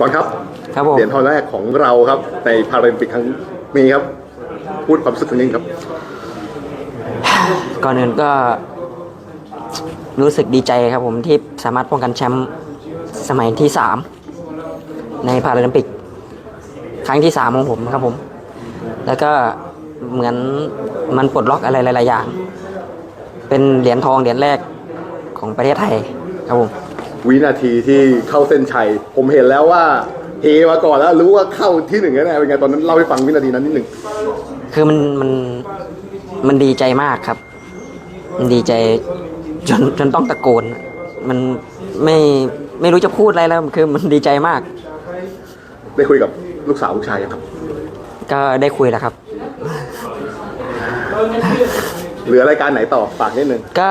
ก่อนครับครับผมเหรียญทองแรกของเราครับ ในพาราลิมปิกครั้งนี้ครับ พูดความรู้สึกตรงนี้ครับ ก่อนอื่นก็รู้สึกดีใจครับผมที่สามารถป้องกันแชมป์สมัยที่สามในพาราลิมปิก ครั้งที่สามของผมครับผม แล้วก็เหมือนมันปลดล็อกอะไรหลาย ๆ อย่าง เป็นเหรียญทองเหรียญแรกของประเทศไทยครับผม วินาทีที่เข้าเส้นชัย ผมเห็นแล้วว่าเฮมาก่อนแล้วรู้ว่าเข้าที่หนึ่งแน่ๆเป็นไงตอนนั้นเล่าให้ฟังวินาทีนั้นนิดหนึ่งคือมันมันมันดีใจมากครับ มันดีใจจนจนต้องตะโกน มันไม่ไม่รู้จะพูดอะไรแล้วคือมันดีใจมาก ได้คุยกับลูกสาวลูกชายยังครับ ก็ได้คุยแล้วครับ เหลือรายการไหนต่อฝากนิดนึงก็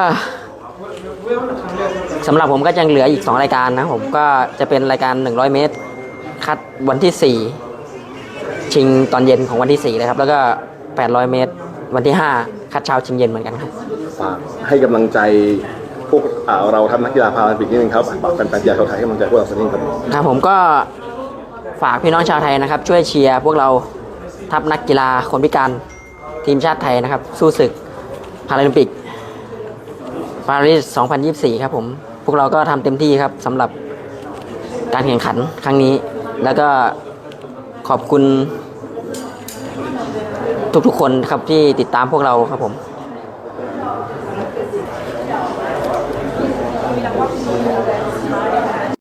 สำหรับผมก็ยังเหลืออีก 2 รายการนะผมก็จะเป็นรายการ 100 เมตร คัดวันที่ 4 ชิงตอนเย็นของวันที่4เลยครับ แล้วก็ 800 เมตร วันที่ 5 คัดเช้าชิงเย็นเหมือนกันครับฝากให้กำลังใจพวกอ่าเราทำนักกีฬาพาราลิมปิกนิดนึงครับฝากแฟนๆกีฬาชาวไทยให้กำลังใจพวกเราสักนิดครับครับผมก็ฝากพี่น้องชาวไทยนะครับ ช่วยเชียร์พวกเราทัพนักกีฬาคนพิการทีมชาติไทยนะครับ สู้ศึกพาราลิมปิกปารีส2024 ครับผมพ วกเราก็ทำเต็มที่ครับสำหรับการแข่งขันครั้งนี้ แล้วก็ขอบคุณทุกๆคนครับที่ติดตามพวกเราครับผม